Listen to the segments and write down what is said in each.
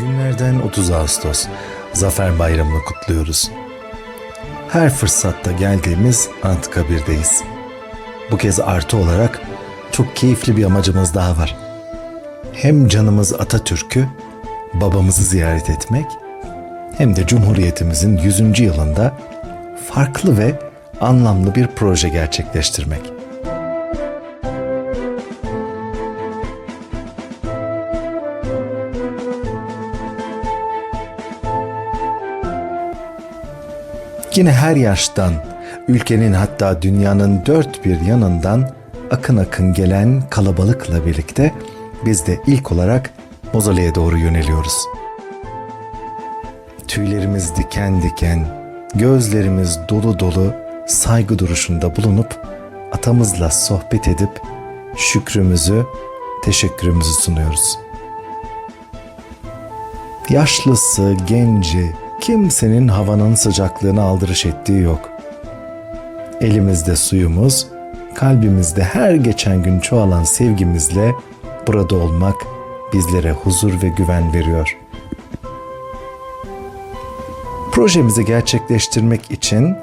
Günlerden 30 Ağustos. Zafer Bayramı'nı kutluyoruz. Her fırsatta geldiğimiz Anıtkabir'deyiz. Bu kez artı olarak çok keyifli bir amacımız daha var. Hem canımız Atatürk'ü, babamızı ziyaret etmek, hem de Cumhuriyetimizin 100. yılında farklı ve anlamlı bir proje gerçekleştirmek. Yine her yaştan, ülkenin hatta dünyanın dört bir yanından akın akın gelen kalabalıkla birlikte biz de ilk olarak mozoleye doğru yöneliyoruz. Tüylerimiz diken diken, gözlerimiz dolu dolu saygı duruşunda bulunup atamızla sohbet edip şükrümüzü, teşekkürümüzü sunuyoruz. Yaşlısı, genci, kimsenin havanın sıcaklığına aldırış ettiği yok. Elimizde suyumuz, kalbimizde her geçen gün çoğalan sevgimizle burada olmak bizlere huzur ve güven veriyor. Projemizi gerçekleştirmek için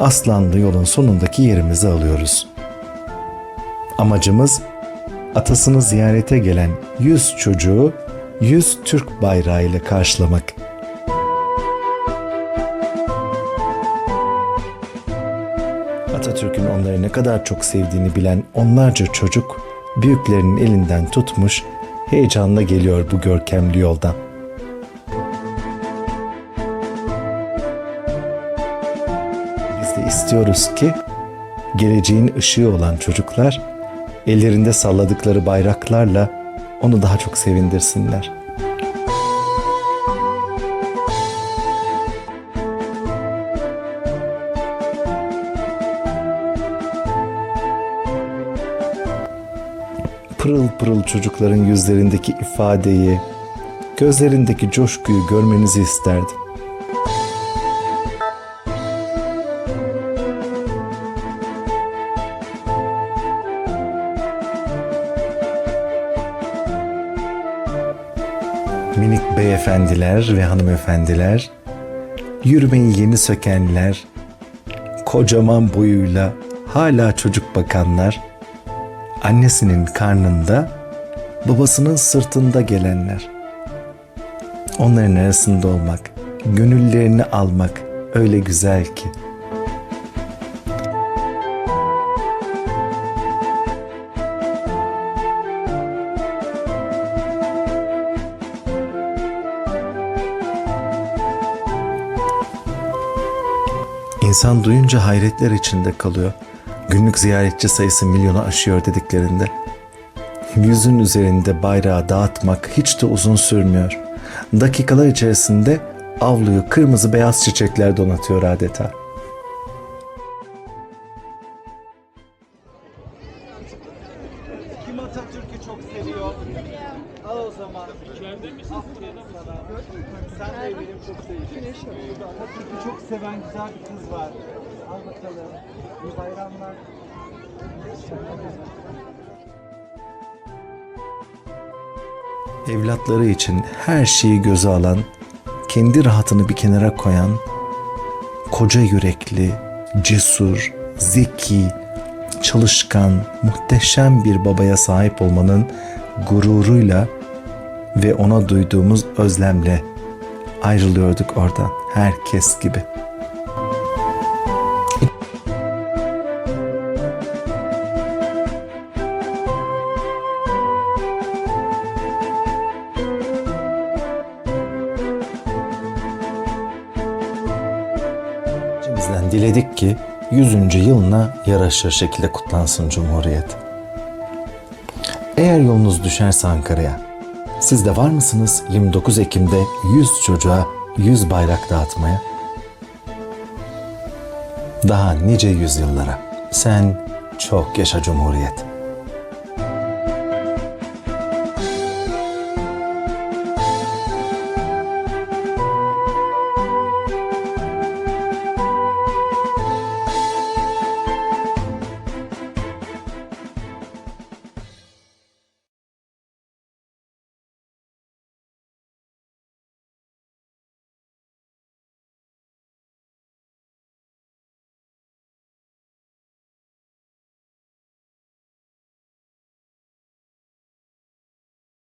Aslanlı yolun sonundaki yerimizi alıyoruz. Amacımız atasını ziyarete gelen 100 çocuğu 100 Türk bayrağı ile karşılamak. Atatürk'ün onları ne kadar çok sevdiğini bilen onlarca çocuk büyüklerinin elinden tutmuş heyecanla geliyor bu görkemli yoldan. Biz de istiyoruz ki geleceğin ışığı olan çocuklar ellerinde salladıkları bayraklarla onu daha çok sevindirsinler. Pırıl pırıl çocukların yüzlerindeki ifadeyi, gözlerindeki coşkuyu görmenizi isterdim. Minik beyefendiler ve hanımefendiler, yürümeyi yeni sökenler, kocaman boyuyla hala çocuk bakanlar, annesinin karnında, babasının sırtında gelenler. Onların arasında olmak, gönüllerini almak öyle güzel ki. İnsan duyunca hayretler içinde kalıyor. Günlük ziyaretçi sayısı milyonu aşıyor dediklerinde. Yüzün üzerinde bayrağı dağıtmak hiç de uzun sürmüyor. Dakikalar içerisinde avluyu kırmızı beyaz çiçekler donatıyor adeta. Kim Atatürk'ü çok seviyor? Al o zaman. İçeride misin? Sen de eminim çok. Burada Atatürk'ü çok seven güzel bir kız var. Al bakalım. Bayramlar. Evlatları için her şeyi göze alan, kendi rahatını bir kenara koyan, koca yürekli, cesur, zeki, çalışkan, muhteşem bir babaya sahip olmanın gururuyla ve ona duyduğumuz özlemle ayrılıyorduk oradan herkes gibi. Diledik ki 100. yılına yaraşır şekilde kutlansın Cumhuriyet. Eğer yolunuz düşerse Ankara'ya, siz de var mısınız 29 Ekim'de 100 çocuğa 100 bayrak dağıtmaya? Daha nice yüzyıllara. Sen çok yaşa Cumhuriyet.